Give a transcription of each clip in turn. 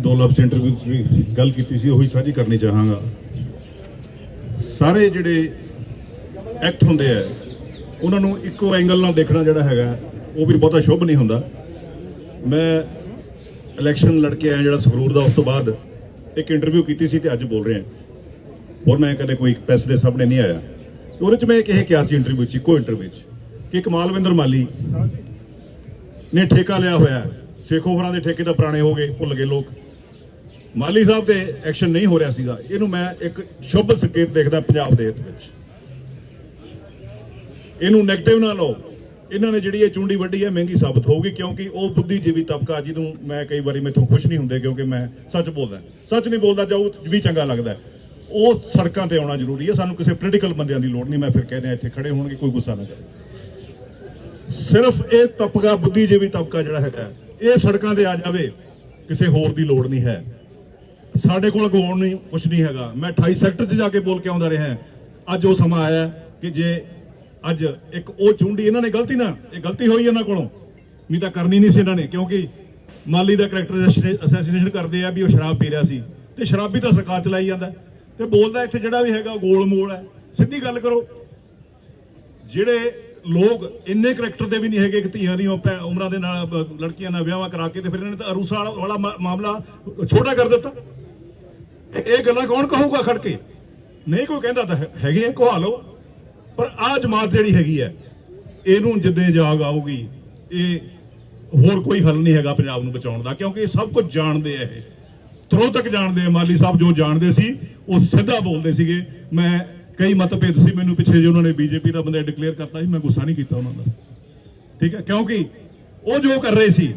ਦੋ ਲਫ਼ਜ਼ ਇੰਟਰਵਿਊ ਵੀ ਗੱਲ ਕੀਤੀ ਸੀ, ਉਹੀ ਸਾਂਝੀ ਕਰਨੀ ਚਾਹਾਂਗਾ। ਸਾਰੇ ਜਿਹੜੇ ਐਕਟ ਹੁੰਦੇ ਆ, ਉਹਨਾਂ ਨੂੰ ਇੱਕੋ ਐਂਗਲ ਨਾਲ ਦੇਖਣਾ ਜਿਹੜਾ ਹੈਗਾ, ਉਹ ਵੀ ਬਹੁਤਾ ਸ਼ੁਭ ਨਹੀਂ ਹੁੰਦਾ। ਮੈਂ ਇਲੈਕਸ਼ਨ ਲੜ ਕੇ ਆਇਆ ਜਿਹੜਾ ਸੰਗਰੂਰ ਦਾ, ਉਸ ਤੋਂ ਬਾਅਦ ਇੱਕ ਇੰਟਰਵਿਊ ਕੀਤੀ ਸੀ ਤੇ ਅੱਜ ਬੋਲ ਰਿਹਾ। ਹੋਰ ਮੈਂ ਕਦੇ ਕੋਈ ਪ੍ਰੈਸ ਦੇ ਸਾਹਮਣੇ ਨਹੀਂ ਆਇਆ। ਉਹਦੇ ਚ ਮੈਂ ਇੱਕ ਇਹ ਕਿਹਾ ਸੀ ਇੰਟਰਵਿਊ 'ਚ, ਇੱਕੋ ਇੰਟਰਵਿਊ 'ਚ, ਕਿ ਕਮਾਲਵਿੰਦਰ ਮਾਲੀ ਨੇ ਠੇਕਾ ਲਿਆ ਹੋਇਆ। ਹੈ। ਸ਼ੇਖੋ ਦੇ ਠੇਕੇ ਤਾਂ ਪੁਰਾਣੇ ਹੋ ਗਏ, ਭੁੱਲ ਗਏ ਲੋਕ। ਮਾਲੀ ਸਾਹਿਬ ਤੇ ਐਕਸ਼ਨ ਨਹੀਂ ਹੋ ਰਿਹਾ ਸੀਗਾ। ਇਹਨੂੰ ਮੈਂ ਇੱਕ ਸ਼ੁਭ ਸੰਕੇਤ ਦੇਖਦਾ ਪੰਜਾਬ ਦੇ ਹਿੱਤ ਵਿੱਚ। ਇਹਨੂੰ 네ਗੇਟਿਵ ਨਾ ਲਓ। ਇਹਨਾਂ ਨੇ ਜਿਹੜੀ ਇਹ ਚੁੰਡੀ ਵੱਡੀ ਹੈ, ਮਹਿੰਗੀ ਸਾਬਤ ਹੋਊਗੀ ਕਿਉਂਕਿ ਉਹ ਬੁੱਧੀਜੀਵੀ ਤਬਕਾ ਜਿਹਨੂੰ ਮੈਂ ਕਈ ਵਾਰੀ ਮੈਥੋਂ ਖੁਸ਼ ਨਹੀਂ ਹੁੰਦੇ ਕਿਉਂਕਿ ਮੈਂ ਸੱਚ ਬੋਲਦਾ। ਸੱਚ ਨਹੀਂ ਬੋਲਦਾ ਜਾਊ ਵੀ ਚੰਗਾ ਲੱਗਦਾ। ਉਹ ਸੜਕਾਂ ਤੇ ਆਉਣਾ ਜ਼ਰੂਰੀ ਹੈ। ਸਾਨੂੰ ਕਿਸੇ ਪੋਲੀਟੀਕਲ ਬੰਦਿਆਂ ਦੀ ਲੋੜ ਨਹੀਂ। ਮੈਂ ਫਿਰ ਕਹਿੰਦੇ ਆ ਇੱਥੇ ਖੜੇ ਹੋਣਗੇ, ਕੋਈ ਗੁੱਸਾ ਨਾ ਕਰੇ। ਸਿਰਫ ਇਹ ਤਬਕਾ, ਬੁੱਧੀਜੀਵੀ ਤਬਕਾ ਜਿਹੜਾ ਹੈਗਾ, ਇਹ ਸੜਕਾਂ ਤੇ ਆ ਜਾਵੇ, ਕਿਸੇ ਹੋਰ ਦੀ ਲੋੜ ਨਹੀਂ ਹੈ। ਸਾਡੇ ਕੋਲ ਗੋਣ ਨਹੀਂ ਕੁਝ ਨਹੀਂ ਹੈਗਾ। ਮੈਂ 28 ਸੈਕਟਰ 'ਚ ਜਾ ਕੇ ਬੋਲ ਕੇ ਆਉਂਦਾ ਰਿਹਾ ਅੱਜ ਉਹ ਸਮਾਂ ਆਇਆ ਕਿ ਜੇ ਅੱਜ ਇੱਕ ਉਹ ਚੁੰਡੀ, ਇਹਨਾਂ ਨੇ ਗਲਤੀ ਨਾ, ਇਹ ਗਲਤੀ ਹੋਈ ਇਹਨਾਂ ਕੋਲੋਂ। ਨਹੀਂ ਤਾਂ ਕਰਨੀ ਨਹੀਂ ਸੀ ਇਹਨਾਂ ਨੇ, ਕਿਉਂਕਿ ਮਾਲੀ ਦਾ ਕੈਰੈਕਟਰ ਅਸੈਸੀਨੇਸ਼ਨ ਕਰਦੇ ਆ ਵੀ ਉਹ ਸ਼ਰਾਬ ਪੀ ਰਿਹਾ ਸੀ। ਤੇ ਸ਼ਰਾਬੀ ਤਾਂ ਸਰਕਾਰ ਚਲਾਈ ਜਾਂਦਾ। ਤੇ ਬੋਲਦਾ ਇੱਥੇ ਜਿਹੜਾ ਵੀ ਹੈਗਾ, ਗੋਲ ਮੋਲ ਹੈ। ਸਿੱਧੀ ਗੱਲ ਕਰੋ, ਜਿਹੜੇ ਲੋਕ ਇੰਨੇ ਕਰੈਕਟਰ ਦੇ ਵੀ ਨਹੀਂ ਹੈਗੇ ਕਿ ਧੀਆਂ ਦੀਆਂ ਉਮਰਾਂ ਦੇ ਨਾਲ ਲੜਕੀਆਂ ਨਾਲ ਵਿਆਹਾਂ ਕਰਾ ਕੇ ਤੇ ਫਿਰ ਇਹਨਾਂ ਨੇ ਤਾਂ ਅਰੂਸਾ ਵਾਲਾ- ਮਾਮਲਾ ਛੋਟਾ ਕਰ ਦਿੱਤਾ। ਇਹ- ਇਹ ਗੱਲਾਂ ਕੌਣ ਕਹੂਗਾ ਖੜ ਕੇ? ਨਹੀਂ, ਕੋਈ ਕਹਿੰਦਾ ਤਾਂ ਹੈਗੇ ਆ ਕਹਾ ਲਓ ਪਰ ਆ ਜਮਾਤ ਜਿਹੜੀ ਹੈਗੀ ਹੈ, ਇਹਨੂੰ ਜਿੱਦੇ ਜਾਗ ਆਊਗੀ, ਇਹ ਹੋਰ ਕੋਈ ਹੱਲ ਨਹੀਂ ਹੈਗਾ ਪੰਜਾਬ ਨੂੰ ਬਚਾਉਣ ਦਾ, ਕਿਉਂਕਿ ਇਹ ਸਭ ਕੁਝ ਜਾਣਦੇ ਆ ਇਹ। ਥਰੋ ਤੱਕ ਜਾਣਦੇ ਆ, ਮਾਲੀ ਸਾਹਿਬ ਜੋ ਜਾਣਦੇ ਸੀ, ਉਹ ਸਿੱਧਾ ਬੋਲਦੇ ਸੀਗੇ। ਮੈਂ ਕਈ ਮਤਭੇਦ ਸੀ, ਮੈਨੂੰ ਪਿੱਛੇ ਜੇ ਉਹਨਾਂ ਨੇ ਬੀਜੇਪੀ ਦਾ ਬੰਦਾ ਡਿਕਲੇਅਰ ਕਰਤਾ ਸੀ, ਮੈਂ ਗੁੱਸਾ ਨਹੀਂ ਕੀਤਾ ਉਹਨਾਂ ਦਾ। ਠੀਕ ਹੈ, ਕਿਉਂਕਿ ਉਹ ਜੋ ਕਰ ਰਹੇ ਸੀ,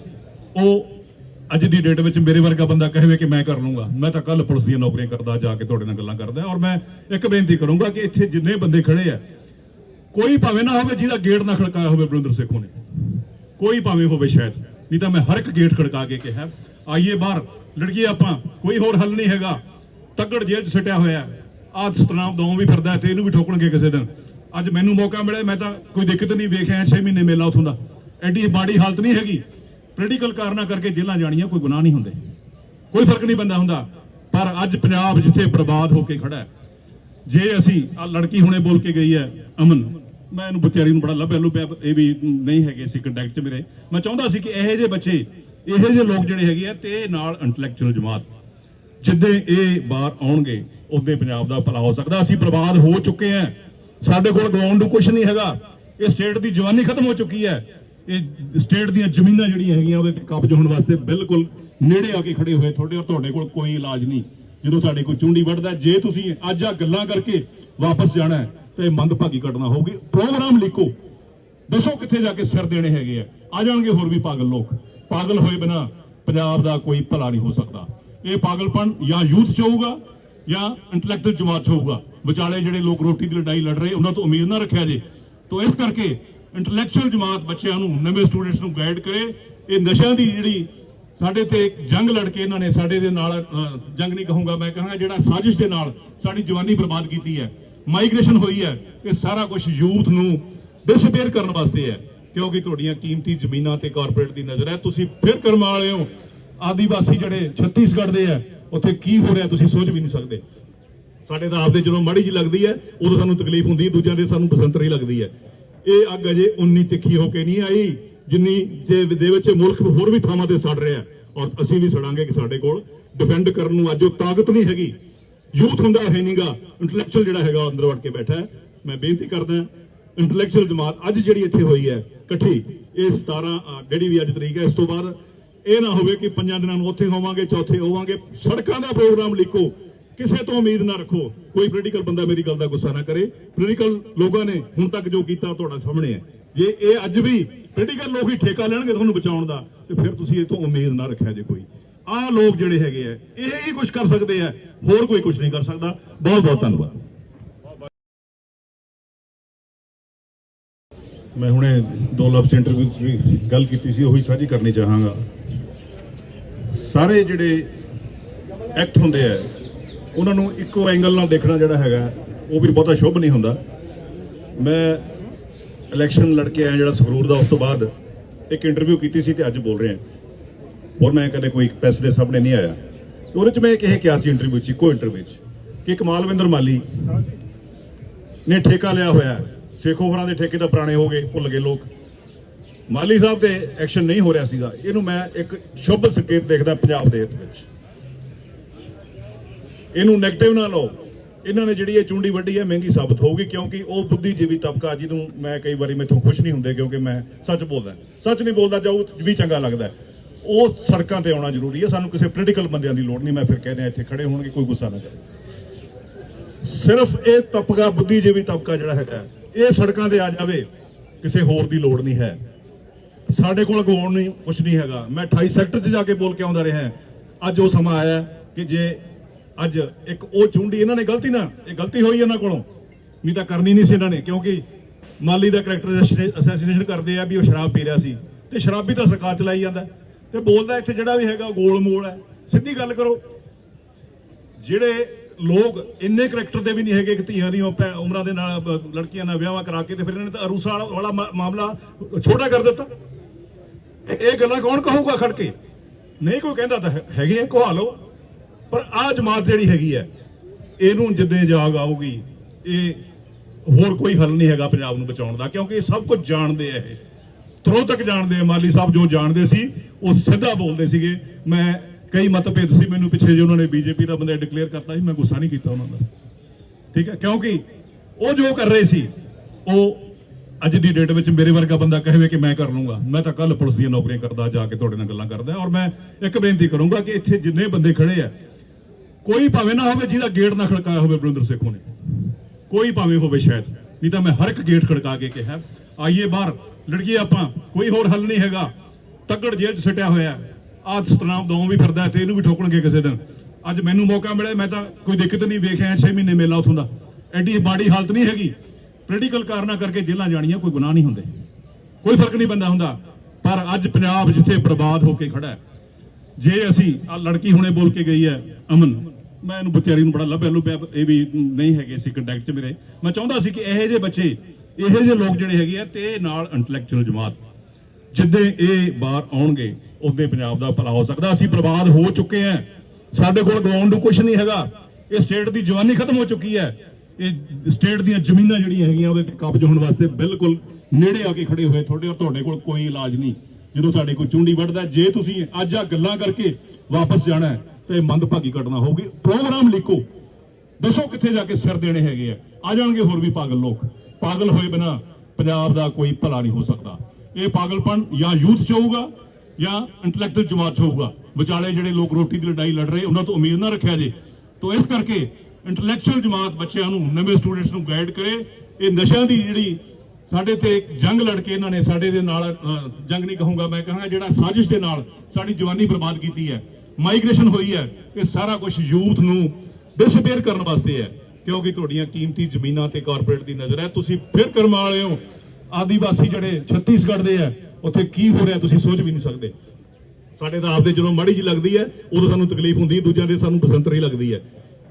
ਉਹ ਅੱਜ ਦੀ ਡੇਟ ਵਿੱਚ ਮੇਰੇ ਵਰਗਾ ਬੰਦਾ ਕਹੇ ਕਿ ਮੈਂ ਕਰ ਲੂੰਗਾ। ਮੈਂ ਤਾਂ ਕੱਲ ਪੁਲਿਸ ਦੀਆਂ ਨੌਕਰੀਆਂ ਕਰਦਾ, ਜਾ ਕੇ ਤੁਹਾਡੇ ਨਾਲ ਗੱਲਾਂ ਕਰਦਾ ਔਰ ਮੈਂ ਇੱਕ ਬੇਨਤੀ ਕਰੂੰਗਾ ਕਿ ਇੱਥੇ ਜਿੰਨੇ ਬੰਦੇ ਖੜੇ ਆ, ਕੋਈ ਭਾਵੇਂ ਨਾ ਹੋਵੇ ਜਿਹਦਾ ਗੇਟ ਨਾ ਖੜਕਾਇਆ ਹੋਵੇ ਬਰਿੰਦਰ ਸੇਖੋਂ ਨੇ। ਕੋਈ ਭਾਵੇਂ ਹੋਵੇ ਸ਼ਾਇਦ। ਨਹੀਂ ਤਾਂ ਮੈਂ ਹਰ ਇੱਕ ਗੇਟ ਖੜਕਾ ਕੇ ਕਿਹਾ, ਆਈਏ ਬਾਹਰ ਲੜਕੀਏ ਆਪਾਂ, ਕੋਈ ਹੋਰ ਹੱਲ ਨਹੀਂ ਹੈਗਾ। ਤੱਗੜ ਜੇਲ੍ਹ 'ਚ ਸਟਿਆ ਹੋਇਆ ਆਹ ਸਤਨਾਮ ਦੌਂ ਵੀ ਫਿਰਦਾ ਤੇ ਇਹਨੂੰ ਵੀ ਠੋਕਣਗੇ ਕਿਸੇ ਦਿਨ। ਅੱਜ ਮੈਨੂੰ ਮੌਕਾ ਮਿਲਿਆ, ਮੈਂ ਤਾਂ ਕੋਈ ਦਿੱਕਤ ਨਹੀਂ ਵੇਖਿਆ 6 ਮਹੀਨੇ ਮੇਲਾ ਉਥੋਂ ਦਾ। ਐਡੀ ਮਾੜੀ ਹਾਲਤ ਨਹੀਂ ਹੈਗੀ। ਪੋਲੀਟੀਕਲ ਕਾਰਨਾਂ ਕਰਕੇ ਜੇਲ੍ਹਾਂ ਜਾਣੀਆਂ ਕੋਈ ਗੁਨਾਹ ਨਹੀਂ ਹੁੰਦੇ। ਕੋਈ ਫ਼ਰਕ ਨਹੀਂ ਪੈਂਦਾ ਹੁੰਦਾ। ਪਰ ਅੱਜ ਪੰਜਾਬ ਜਿੱਥੇ ਬਰਬਾਦ ਹੋ ਕੇ ਖੜਾ ਹੈ, ਜੇ ਅਸੀਂ ਆ ਲੜਕੀ ਹੁਣੇ ਬੋਲ ਕੇ ਗਈ ਹੈ, ਅਮਨ, ਮੈਂ ਇਹਨੂੰ ਵਿਚਾਰੀ ਨੂੰ ਬੜਾ ਲੱਭਿਆ, ਲੁਭਿਆ, ਇਹ ਵੀ ਨਹੀਂ ਹੈਗੇ ਸੀ ਕੰਟੈਕਟ 'ਚ ਮੇਰੇ। ਮੈਂ ਚਾਹੁੰਦਾ ਸੀ ਕਿ ਇਹੋ ਜਿਹੇ ਬੱਚੇ, ਇਹੋ ਜਿਹੇ ਲੋਕ ਜਿਹੜੇ ਹੈਗੇ ਆ ਤੇ ਨਾਲ ਇੰਟੈਲੈਕਚੁਅਲ ਜਮਾਤ, ਜਿੱਦੇ ਇਹ ਬਾਹਰ ਆਉਣਗੇ ਉਹਦੇ ਪੰਜਾਬ ਦਾ ਭਲਾ ਹੋ ਸਕਦਾ। ਅਸੀਂ ਬਰਬਾਦ ਹੋ ਚੁੱਕੇ ਆ ਸਾਡੇ ਕੋਲ ਗਰਾਊਂਡ ਨੂੰ ਕੁਝ ਨਹੀਂ ਹੈਗਾ। ਇਹ ਸਟੇਟ ਦੀ ਜਵਾਨੀ ਖਤਮ ਹੋ ਚੁੱਕੀ ਹੈ। ਇਹ ਸਟੇਟ ਦੀਆਂ ਜ਼ਮੀਨਾਂ ਜਿਹੜੀਆਂ ਹੈਗੀਆਂ ਉਹਦੇ ਤੇ ਕਬਜ਼ ਹੋਣ ਵਾਸਤੇ ਬਿਲਕੁਲ ਨੇੜੇ ਆ ਕੇ ਖੜੇ ਹੋਏ ਤੁਹਾਡੇ ਔਰ ਤੁਹਾਡੇ ਕੋਲ ਕੋਈ ਇਲਾਜ ਨਹੀਂ। ਜਦੋਂ ਸਾਡੇ ਕੋਈ ਚੁੰਡੀ ਵੱਢਦਾ ਜੇ ਤੁਸੀਂ ਅੱਜ ਆ ਗੱਲਾਂ ਕਰਕੇ ਵਾਪਸ ਜਾਣਾ ਹੈ, ਤਾਂ ਇਹ ਮੰਦਭਾਗੀ ਘਟਨਾ ਹੋਊਗੀ। ਪ੍ਰੋਗਰਾਮ ਲਿਖੋ। ਦੱਸੋ ਕਿੱਥੇ ਜਾ ਕੇ ਸਿਰ ਦੇਣੇ ਹੈਗੇ ਆ। ਆ ਜਾਣਗੇ ਹੋਰ ਵੀ ਪਾਗਲ ਲੋਕ। ਪਾਗਲ ਹੋਏ ਬਿਨਾ ਪੰਜਾਬ ਦਾ ਕੋਈ ਭਲਾ ਨਹੀਂ ਹੋ ਸਕਦਾ। ਇਹ ਪਾਗਲਪਨ ਜਾਂ ਯੂਥ ਚ ਹੋਊਗਾ ਜਾਂ ਇੰਟੈਲੈਕਚੁਅਲ ਜਮਾਤ ਚ ਹੋਊਗਾ। ਵਿਚਾਲੇ ਜਿਹੜੇ ਲੋਕ ਰੋਟੀ ਦੀ ਲੜਾਈ ਲੜ ਰਹੇ, ਉਹਨਾਂ ਤੋਂ ਉਮੀਦ ਨਾ ਰੱਖਿਆ ਜੇ। ਤੋਂ ਇਸ ਕਰਕੇ ਇੰਟੈਲੈਕਚੁਅਲ ਜਮਾਤ ਬੱਚਿਆਂ ਨੂੰ, ਨਵੇਂ ਸਟੂਡੈਂਟਸ ਨੂੰ ਗਾਈਡ ਕਰੇ। ਇਹ ਨਸ਼ਿਆਂ ਦੀ ਜਿਹੜੀ ਸਾਡੇ ਤੇ ਜੰਗ ਲੜ ਕੇ ਇਹਨਾਂ ਨੇ ਸਾਡੇ ਦੇ ਨਾਲ ਜੰਗ ਨਹੀਂ ਕਹੂੰਗਾ ਮੈਂ ਕਹਾਂਗਾ, ਜਿਹੜਾ ਸਾਜ਼ਿਸ਼ ਦੇ ਨਾਲ ਸਾਡੀ ਜਵਾਨੀ ਬਰਬਾਦ ਕੀਤੀ ਹੈ ਮਾਈਗ੍ਰੇਸ਼ਨ ਹੋਈ ਹੈ, ਇਹ ਸਾਰਾ ਕੁਝ ਯੂਥ ਨੂੰ ਡਿਸਪੇਅਰ ਕਰਨ ਵਾਸਤੇ ਹੈ। ਕਿਉਂਕਿ ਤੁਹਾਡੀਆਂ ਕੀਮਤੀ ਜ਼ਮੀਨਾਂ ਤੇ ਕਾਰਪੋਰੇਟ ਦੀ ਨਜ਼ਰ ਹੈ, ਤੁਸੀਂ ਫਿਰ ਕਰਮਾ ਵਾਲੇ ਹੋ। ਆਦੀਵਾਸੀ ਜਿਹੜੇ ਛੱਤੀਸਗੜ੍ਹ ਦੇ ਆ ਉੱਥੇ ਕੀ ਹੋ ਰਿਹਾ ਤੁਸੀਂ ਸੋਚ ਵੀ ਨਹੀਂ ਸਕਦੇ। ਸਾਡੇ ਤਾਂ ਆਪਦੇ ਜਦੋਂ ਮਾੜੀ ਜੀ ਲੱਗਦੀ ਹੈ, ਉਦੋਂ ਸਾਨੂੰ ਤਕਲੀਫ ਹੁੰਦੀ ਦੂਜਿਆਂ ਦੇ ਸਾਨੂੰ ਬਸੰਤਰੀ ਲੱਗਦੀ ਹੈ। ਇਹ ਅੱਗ ਅਜੇ ਉਨੀ ਤਿੱਖੀ ਹੋ ਕੇ ਨਹੀਂ ਆਈ, ਜਿੰਨੀ ਜੇ ਦੇ ਵਿੱਚ ਮੁਲਕ ਹੋਰ ਵੀ ਥਾਵਾਂ ਤੇ ਸੜ ਰਿਹਾ ਔਰ ਅਸੀਂ ਵੀ ਸੜਾਂਗੇ ਕਿ ਸਾਡੇ ਕੋਲ। ਡਿਫੈਂਡ ਕਰਨ ਨੂੰ ਅੱਜ ਉਹ ਤਾਕਤ ਨਹੀਂ ਹੈਗੀ। ਯੂਥ ਹੁੰਦਾ ਹੈ ਨਹੀਂਗਾ ਇੰਟੈਲੈਕਚੁਅਲ ਜਿਹੜਾ ਹੈਗਾ ਅੰਦਰ ਵੜ ਕੇ ਬੈਠਾ ਹੈ। ਮੈਂ ਬੇਨਤੀ ਕਰਦਾ ਇੰਟੈਲੈਕਚੁਅਲ ਜਮਾਤ ਅੱਜ ਜਿਹੜੀ ਇੱਥੇ ਹੋਈ ਹੈ, ਇਕੱਠੀ, ਇਹ 17 ਜਿਹੜੀ ਵੀ ਅੱਜ ਤਰੀਕ ਹੈ, ਇਸ ਤੋਂ ਬਾਅਦ ਇਹ ਨਾ ਹੋਵੇ ਕਿ ਪੰਜਾਂ ਦਿਨਾਂ ਨੂੰ ਉੱਥੇ ਹੋਵਾਂਗੇ, ਚੌਥੇ ਹੋਵਾਂਗੇ। ਸੜਕਾਂ ਦਾ ਪ੍ਰੋਗਰਾਮ ਲਿਖੋ ਕਿਸੇ ਤੋਂ ਉਮੀਦ ਨਾ ਰੱਖੋ। ਕੋਈ ਪੋਲੀਟੀਕਲ ਬੰਦਾ ਮੇਰੀ ਗੱਲ ਦਾ ਗੁੱਸਾ ਨਾ ਕਰੇ। ਪੋਲੀਟੀਕਲ ਲੋਕਾਂ ਨੇ ਹੁਣ ਤੱਕ ਜੋ ਕੀਤਾ ਤੁਹਾਡਾ ਸਾਹਮਣੇ ਹੈ। ਜੇ ਇਹ ਅੱਜ ਵੀ ਪੋਲੀਟੀਕਲ ਲੋਕ ਹੀ ਠੇਕਾ ਲੈਣਗੇ ਤੁਹਾਨੂੰ ਬਚਾਉਣ ਦਾ, ਤੇ ਫਿਰ ਤੁਸੀਂ ਇਹ ਉਮੀਦ ਨਾ ਰੱਖਿਆ ਜੇ ਕੋਈ। ਆਹ ਲੋਕ ਜਿਹੜੇ ਹੈਗੇ ਆ, ਇਹ ਹੀ ਕੁਝ ਕਰ ਸਕਦੇ ਆ। ਹੋਰ ਕੋਈ ਕੁਝ ਨਹੀਂ ਕਰ ਸਕਦਾ। ਬਹੁਤ ਬਹੁਤ ਧੰਨਵਾਦ। ਮੈਂ ਹੁਣੇ ਦੋ ਲਫ਼ਜ਼ ਇੰਟਰਵਿਊ 'ਚ ਗੱਲ ਕੀਤੀ ਸੀ, ਉਹੀ ਸਾਂਝੀ ਕਰਨੀ ਚਾਹਾਂਗਾ। ਸਾਰੇ ਜਿਹੜੇ ਐਕਟ ਹੁੰਦੇ ਆ ਉਹਨਾਂ ਨੂੰ ਇੱਕੋ ਐਂਗਲ ਨਾਲ ਦੇਖਣਾ ਜਿਹੜਾ ਹੈਗਾ, ਉਹ ਵੀ ਬਹੁਤਾ ਸ਼ੁਭ ਨਹੀਂ ਹੁੰਦਾ। ਮੈਂ ਇਲੈਕਸ਼ਨ ਲੜ ਕੇ ਆਇਆ ਜਿਹੜਾ ਸੰਗਰੂਰ ਦਾ, ਉਸ ਤੋਂ ਬਾਅਦ ਇੱਕ ਇੰਟਰਵਿਊ ਕੀਤੀ ਸੀ ਤੇ ਅੱਜ ਬੋਲ ਰਿਹਾ। ਔਰ ਮੈਂ ਕਦੇ ਕੋਈ ਪ੍ਰੈਸ ਦੇ ਸਾਹਮਣੇ ਨਹੀਂ ਆਇਆ। ਉਹਦੇ ਚ ਮੈਂ ਇੱਕ ਇਹ ਕਿਹਾ ਸੀ ਇੰਟਰਵਿਊ 'ਚ, ਇੱਕੋ ਇੰਟਰਵਿਊ 'ਚ, ਕਿ ਕਮਾਲਵਿੰਦਰ ਮਾਲੀ ਨੇ ਠੇਕਾ ਲਿਆ ਹੋਇਆ ਹੈ। ਸ਼ੇਖੋਪੁਰਾਂ ਦੇ ਠੇਕੇ ਤਾਂ ਪੁਰਾਣੇ ਹੋ ਗਏ ਭੁੱਲ ਗਏ ਲੋਕ। ਮਾਲੀ ਸਾਹਿਬ ਤੇ ਐਕਸ਼ਨ ਨਹੀਂ ਹੋ ਰਿਹਾ ਸੀਗਾ। ਇਹਨੂੰ ਮੈਂ ਇੱਕ ਸ਼ੁਭ ਸੰਕੇਤ ਦੇਖਦਾ ਪੰਜਾਬ ਦੇ ਹਿੱਤ ਵਿੱਚ। ਇਹਨੂੰ 네ਗੇਟਿਵ ਨਾ ਲਓ। ਇਹਨਾਂ ਨੇ ਜਿਹੜੀ ਇਹ ਚੁੰਡੀ ਵੱਡੀ ਹੈ, ਮਹਿੰਗੀ ਸਾਬਤ ਹੋਊਗੀ ਕਿਉਂਕਿ ਉਹ ਬੁੱਧੀਜੀਵੀ ਤਬਕਾ ਜਿਹਨੂੰ ਮੈਂ ਕਈ ਵਾਰੀ ਮੈਥੋਂ ਖੁਸ਼ ਨਹੀਂ ਹੁੰਦੇ ਕਿਉਂਕਿ ਮੈਂ ਸੱਚ ਬੋਲਦਾ ਸੱਚ ਨਹੀਂ ਬੋਲਦਾ ਜਾਊ, ਵੀ ਚੰਗਾ ਲੱਗਦਾ ਉਹ ਸੜਕਾਂ ਤੇ ਆਉਣਾ ਜ਼ਰੂਰੀ ਹੈ। ਸਾਨੂੰ ਕਿਸੇ ਪੋਲੀਟੀਕਲ ਬੰਦਿਆਂ ਦੀ ਲੋੜ ਨਹੀਂ। ਮੈਂ ਫਿਰ ਕਹਿ ਰਿਹਾ ਇੱਥੇ ਖੜੇ ਹੋਣਗੇ, ਕੋਈ ਗੁੱਸਾ ਨਾ ਕਰੇ। ਸਿਰਫ ਇਹ ਤਬਕਾ ਬੁੱਧੀਜੀਵੀ ਤਬਕਾ ਜਿਹੜਾ ਹੈਗਾ ਇਹ ਸੜਕਾਂ ਤੇ ਆ ਜਾਵੇ, ਕਿਸੇ ਹੋਰ ਦੀ ਲੋੜ ਨਹੀਂ ਹੈ। ਸਾਡੇ ਕੋਲ ਗਵਾਉਣ ਨਹੀਂ ਕੁਝ ਨਹੀਂ ਹੈਗਾ। ਮੈਂ 28 ਸੈਕਟਰ 'ਚ ਜਾ ਕੇ ਬੋਲ ਕੇ ਆਉਂਦਾ ਰਿਹਾ। ਅੱਜ ਉਹ ਸਮਾਂ ਆਇਆ ਕਿ ਜੇ ਅੱਜ ਇੱਕ ਉਹ ਚੁੰਡੀ ਇਹਨਾਂ ਨੇ ਗਲਤੀ ਨਾ ਇਹ ਗਲਤੀ ਹੋਈ ਇਹਨਾਂ ਕੋਲੋਂ। ਨਹੀਂ ਤਾਂ ਕਰਨੀ ਨਹੀਂ ਸੀ ਇਹਨਾਂ ਨੇ, ਕਿਉਂਕਿ ਮਾਲੀ ਦਾ ਕੈਰੈਕਟਰ ਅਸੈਸੀਨੇਸ਼ਨ ਕਰਦੇ ਆ ਵੀ ਉਹ ਸ਼ਰਾਬ ਪੀ ਰਿਹਾ ਸੀ। ਤੇ ਸ਼ਰਾਬੀ ਤਾਂ ਸਰਕਾਰ ਚਲਾਈ ਜਾਂਦਾ। ਤੇ ਬੋਲਦਾ ਇੱਥੇ ਜਿਹੜਾ ਵੀ ਹੈਗਾ ਉਹ ਗੋਲ ਮੋਲ ਹੈ। ਸਿੱਧੀ ਗੱਲ ਕਰੋ, ਜਿਹੜੇ ਲੋਕ ਇੰਨੇ ਕਰੈਕਟਰ ਦੇ ਵੀ ਨਹੀਂ ਹੈਗੇ ਕਿ ਧੀਆਂ ਦੀਆਂ ਉਮਰਾਂ ਦੇ ਨਾਲ ਲੜਕੀਆਂ ਨਾਲ ਵਿਆਹਾਂ ਕਰਾ ਕੇ ਤੇ ਫਿਰ ਇਹਨਾਂ ਨੇ ਤਾਂ ਅਰੂਸਾ ਵਾਲਾ- ਮਾਮਲਾ ਛੋਟਾ ਕਰ ਦਿੱਤਾ। ਇਹ- ਗੱਲਾਂ ਕੌਣ ਕਹੂਗਾ ਖੜ ਕੇ? ਨਹੀਂ, ਕੋਈ ਕਹਿੰਦਾ ਤਾਂ ਹੈਗੇ ਆ ਕਹਾ ਲਓ ਪਰ ਆ ਜਮਾਤ ਜਿਹੜੀ ਹੈਗੀ ਹੈ, ਇਹਨੂੰ ਜਿੱਦੇ ਜਾਗ ਆਊਗੀ, ਇਹ ਹੋਰ ਕੋਈ ਹੱਲ ਨਹੀਂ ਹੈਗਾ ਪੰਜਾਬ ਨੂੰ ਬਚਾਉਣ ਦਾ, ਕਿਉਂਕਿ ਇਹ ਸਭ ਕੁਝ ਜਾਣਦੇ ਆ ਇਹ। ਤਰੋਂ ਤੱਕ ਜਾਣਦੇ ਆ, ਮਾਲੀ ਸਾਹਿਬ ਜੋ ਜਾਣਦੇ ਸੀ, ਉਹ ਸਿੱਧਾ ਬੋਲਦੇ ਸੀਗੇ। ਮੈਂ ਕਈ ਮਤਭੇਦ ਸੀ, ਮੈਨੂੰ ਪਿੱਛੇ ਜੇ ਉਹਨਾਂ ਨੇ ਬੀਜੇਪੀ ਦਾ ਬੰਦਾ ਡਿਕਲੇਅਰ ਕਰਤਾ ਸੀ, ਮੈਂ ਗੁੱਸਾ ਨਹੀਂ ਕੀਤਾ ਉਹਨਾਂ ਦਾ। ਠੀਕ ਹੈ, ਕਿਉਂਕਿ ਉਹ ਜੋ ਕਰ ਰਹੇ ਸੀ, ਉਹ ਅੱਜ ਦੀ ਡੇਟ ਵਿੱਚ ਮੇਰੇ ਵਰਗਾ ਬੰਦਾ ਕਹੇ ਕਿ ਮੈਂ ਕਰ ਲੂੰਗਾ ਮੈਂ ਤਾਂ ਕੱਲ ਪੁਲਿਸ ਦੀਆਂ ਨੌਕਰੀਆਂ ਕਰਦਾ, ਜਾ ਕੇ ਤੁਹਾਡੇ ਨਾਲ ਗੱਲਾਂ ਕਰਦਾ, ਔਰ ਮੈਂ ਇੱਕ ਬੇਨਤੀ ਕਰੂੰਗਾ ਕਿ ਇੱਥੇ ਜਿੰਨੇ ਬੰਦੇ ਖੜੇ ਆ ਕੋਈ ਭਾਵੇਂ ਨਾ ਹੋਵੇ ਜਿਹਦਾ ਗੇਟ ਨਾ ਖੜਕਾਇਆ ਹੋਵੇ ਬਰਿੰਦਰ ਸੇਖੋਂ ਨੇ। ਕੋਈ ਭਾਵੇਂ ਹੋਵੇ ਸ਼ਾਇਦ। ਨਹੀਂ ਤਾਂ ਮੈਂ ਹਰ ਇੱਕ ਗੇਟ ਖੜਕਾ ਕੇ ਕਿਹਾ, ਆਈਏ ਬਾਹਰ, ਲੜੀਏ ਆਪਾਂ, ਕੋਈ ਹੋਰ ਹੱਲ ਨਹੀਂ ਹੈਗਾ। ਤੱਗੜ ਜੇਲ੍ਹ 'ਚ ਸਿੱਟਿਆ ਹੋਇਆ ਆਹ ਸਤਨਾਮ ਦੌਂ ਵੀ ਫਿਰਦਾ ਤੇ ਇਹਨੂੰ ਵੀ ਠੋਕਣਗੇ ਕਿਸੇ ਦਿਨ। ਅੱਜ ਮੈਨੂੰ ਮੌਕਾ ਮਿਲਿਆ, ਮੈਂ ਤਾਂ ਕੋਈ ਦਿੱਕਤ ਨਹੀਂ ਵੇਖਿਆ 6 ਮਹੀਨੇ ਮੇਲਾ ਉਥੋਂ ਦਾ। ਐਡੀ ਬਾੜੀ ਹਾਲਤ ਨਹੀਂ ਹੈਗੀ। ਪੋਲੀਟੀਕਲ ਕਾਰਨਾਂ ਕਰਕੇ ਜੇਲ੍ਹਾਂ ਜਾਣੀਆਂ ਕੋਈ ਗੁਨਾਹ ਨਹੀਂ ਹੁੰਦੇ। ਕੋਈ ਫ਼ਰਕ ਨਹੀਂ ਪੈਂਦਾ ਹੁੰਦਾ। ਪਰ ਅੱਜ ਪੰਜਾਬ ਜਿੱਥੇ ਬਰਬਾਦ ਹੋ ਕੇ ਖੜਾ ਹੈ, ਜੇ ਅਸੀਂ ਆ ਲੜਕੀ ਹੁਣੇ ਬੋਲ ਕੇ ਗਈ ਹੈ, ਅਮਨ ਮੈਂ ਇਹਨੂੰ ਵਿਚਾਰੀ ਨੂੰ ਬੜਾ ਲੱਭਿਆ, ਲੁਭਿਆ, ਇਹ ਵੀ ਨਹੀਂ ਹੈਗੇ ਸੀ ਕੰਟੈਕਟ 'ਚ ਮੇਰੇ। ਮੈਂ ਚਾਹੁੰਦਾ ਸੀ ਕਿ ਇਹੋ ਜਿਹੇ ਬੱਚੇ, ਇਹੋ ਜਿਹੇ ਲੋਕ ਜਿਹੜੇ ਹੈਗੇ ਆ, ਤੇ ਨਾਲ ਇੰਟੈਲੈਕਚੁਅਲ ਜਮਾਤ। ਜਿੱਦੇ ਇਹ ਬਾਹਰ ਆਉਣਗੇ ਉਹਦੇ ਪੰਜਾਬ ਦਾ ਭਲਾ ਹੋ ਸਕਦਾ। ਅਸੀਂ ਬਰਬਾਦ ਹੋ ਚੁੱਕੇ ਆ। ਸਾਡੇ ਕੋਲ ਗਰਾਊਂਡ ਨੂੰ ਕੁਝ ਨਹੀਂ ਹੈਗਾ। ਇਹ ਸਟੇਟ ਦੀ ਜਵਾਨੀ ਖਤਮ ਹੋ ਚੁੱਕੀ ਹੈ। ਇਹ ਸਟੇਟ ਦੀਆਂ ਜ਼ਮੀਨਾਂ ਜਿਹੜੀਆਂ ਹੈਗੀਆਂ, ਉਹਦੇ ਤੇ ਕਬਜ਼ ਹੋਣ ਵਾਸਤੇ ਬਿਲਕੁਲ ਨੇੜੇ ਆ ਕੇ ਖੜੇ ਹੋਏ ਤੁਹਾਡੇ ਔਰ ਤੁਹਾਡੇ ਕੋਲ ਕੋਈ ਇਲਾਜ ਨਹੀਂ। ਜਦੋਂ ਸਾਡੇ ਕੋਈ ਚੁੰਡੀ ਵੱਢਦਾ, ਜੇ ਤੁਸੀਂ ਅੱਜ ਆ ਗੱਲਾਂ ਕਰਕੇ ਵਾਪਸ ਜਾਣਾ ਤੇ ਮੰਦਭਾਗੀ ਘਟਨਾ ਹੋਊਗੀ। ਪ੍ਰੋਗਰਾਮ ਲਿਖੋ। ਦੱਸੋ ਕਿੱਥੇ ਜਾ ਕੇ ਸਿਰ ਦੇਣੇ ਹੈਗੇ ਆ। ਆ ਜਾਣਗੇ ਹੋਰ ਵੀ ਪਾਗਲ ਲੋਕ। ਪਾਗਲ ਹੋਏ ਬਿਨਾ ਪੰਜਾਬ ਦਾ ਕੋਈ ਭਲਾ ਨਹੀਂ ਹੋ ਸਕਦਾ। ਇਹ ਪਾਗਲਪਨ ਜਾਂ ਯੂਥ ਚ ਹੋਊਗਾ ਜਾਂ ਇੰਟੈਲੈਕਚੁਅਲ ਜਮਾਤ ਚ ਹੋਊਗਾ। ਵਿਚਾਲੇ ਜਿਹੜੇ ਲੋਕ ਰੋਟੀ ਦੀ ਲੜਾਈ ਲੜ ਰਹੇ, ਉਹਨਾਂ ਤੋਂ ਉਮੀਦ ਨਾ ਰੱਖਿਆ ਜੇ। ਤੋਂ ਇਸ ਕਰਕੇ ਇੰਟੈਲੈਕਚੁਅਲ ਜਮਾਤ ਬੱਚਿਆਂ ਨੂੰ, ਨਵੇਂ ਸਟੂਡੈਂਟਸ ਨੂੰ ਗਾਈਡ ਕਰੇ। ਇਹ ਨਸ਼ਿਆਂ ਦੀ ਜਿਹੜੀ ਸਾਡੇ ਤੇ ਜੰਗ ਲੜ ਕੇ ਇਹਨਾਂ ਨੇ ਸਾਡੇ ਦੇ ਨਾਲ ਜੰਗ ਨਹੀਂ ਕਹੂੰਗਾ, ਮੈਂ ਕਹਾਂਗਾ ਜਿਹੜਾ ਸਾਜ਼ਿਸ਼ ਦੇ ਨਾਲ ਸਾਡੀ ਜਵਾਨੀ ਬਰਬਾਦ ਕੀਤੀ ਹੈ। ਮਾਈਗ੍ਰੇਸ਼ਨ ਹੋਈ ਹੈ, ਇਹ ਸਾਰਾ ਕੁਝ ਯੂਥ ਨੂੰ ਡਿਸਪੇਅਰ ਕਰਨ ਵਾਸਤੇ ਹੈ, ਕਿਉਂਕਿ ਤੁਹਾਡੀਆਂ ਕੀਮਤੀ ਜ਼ਮੀਨਾਂ ਤੇ ਕਾਰਪੋਰੇਟ ਦੀ ਨਜ਼ਰ ਹੈ। ਤੁਸੀਂ ਫਿਰ ਕਰਮਾ ਵਾਲੇ ਹੋ। ਆਦੀਵਾਸੀ ਜਿਹੜੇ ਛੱਤੀਸਗੜ੍ਹ ਦੇ ਹੈ, ਉੱਥੇ ਕੀ ਹੋ ਰਿਹਾ ਤੁਸੀਂ ਸੋਚ ਵੀ ਨਹੀਂ ਸਕਦੇ। ਸਾਡੇ ਤਾਂ ਆਪਦੇ ਜਦੋਂ ਮਾੜੀ ਜੀ ਲੱਗਦੀ ਹੈ, ਉਦੋਂ ਸਾਨੂੰ ਤਕਲੀਫ ਹੁੰਦੀ ਹੈ, ਦੂਜਿਆਂ ਦੇ ਸਾਨੂੰ ਬਸੰਤਰੀ ਲੱਗਦੀ ਹੈ।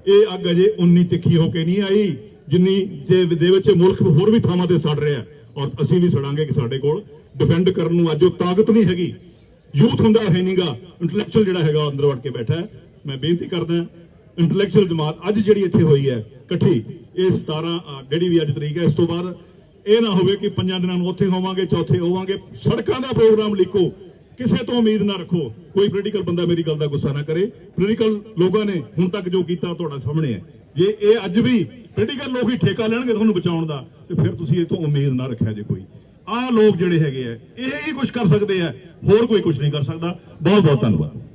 ਇਹ ਅੱਗ ਅਜੇ ਉਨੀ ਤਿੱਖੀ ਹੋ ਕੇ ਨਹੀਂ ਆਈ, ਜਿੰਨੀ ਜੇ ਦੇ ਵਿੱਚ ਮੁਲਕ ਹੋਰ ਵੀ ਥਾਵਾਂ ਤੇ ਸੜ ਰਿਹਾ ਔਰ ਅਸੀਂ ਵੀ ਸੜਾਂਗੇ ਕਿ ਸਾਡੇ ਕੋਲ। ਡਿਫੈਂਡ ਕਰਨ ਨੂੰ ਅੱਜ ਉਹ ਤਾਕਤ ਨਹੀਂ ਹੈਗੀ। ਯੂਥ ਹੁੰਦਾ ਹੈ ਨਹੀਂਗਾ ਇੰਟੈਲੈਕਚੁਅਲ ਜਿਹੜਾ ਹੈਗਾ ਅੰਦਰ ਵੜ ਕੇ ਬੈਠਾ ਹੈ। ਮੈਂ ਬੇਨਤੀ ਕਰਦਾ ਇੰਟੈਲੈਕਚੁਅਲ ਜਮਾਤ ਅੱਜ ਜਿਹੜੀ ਇੱਥੇ ਹੋਈ ਹੈ, ਇਕੱਠੀ, ਇਹ 17 ਜਿਹੜੀ ਵੀ ਅੱਜ ਤਰੀਕ ਹੈ, ਇਸ ਤੋਂ ਬਾਅਦ ਇਹ ਨਾ ਹੋਵੇ ਕਿ ਪੰਜਾਂ ਦਿਨਾਂ ਨੂੰ ਉੱਥੇ ਹੋਵਾਂਗੇ, ਚੌਥੇ ਹੋਵਾਂਗੇ, ਸੜਕਾਂ ਦਾ ਪ੍ਰੋਗਰਾਮ ਲਿਖੋ। ਕਿਸੇ ਤੋਂ ਉਮੀਦ ਨਾ ਰੱਖੋ। ਕੋਈ ਪੋਲੀਟੀਕਲ ਬੰਦਾ ਮੇਰੀ ਗੱਲ ਦਾ ਗੁੱਸਾ ਨਾ ਕਰੇ। ਪੋਲੀਟੀਕਲ ਲੋਕਾਂ ਨੇ ਹੁਣ ਤੱਕ ਜੋ ਕੀਤਾ ਤੁਹਾਡਾ ਸਾਹਮਣੇ ਹੈ। ਜੇ ਇਹ ਅੱਜ ਵੀ ਪੋਲੀਟੀਕਲ ਲੋਕ ਹੀ ਠੇਕਾ ਲੈਣਗੇ ਤੁਹਾਨੂੰ ਬਚਾਉਣ ਦਾ, ਤੇ ਫਿਰ ਤੁਸੀਂ ਇਹ ਤੋਂ ਉਮੀਦ ਨਾ ਰੱਖਿਆ ਜੇ ਕੋਈ। ਆਹ ਲੋਕ ਜਿਹੜੇ ਹੈਗੇ ਆ, ਇਹ ਹੀ ਕੁਝ ਕਰ ਸਕਦੇ ਆ, ਹੋਰ ਕੋਈ ਕੁਝ ਨਹੀਂ ਕਰ ਸਕਦਾ। ਬਹੁਤ ਬਹੁਤ ਧੰਨਵਾਦ।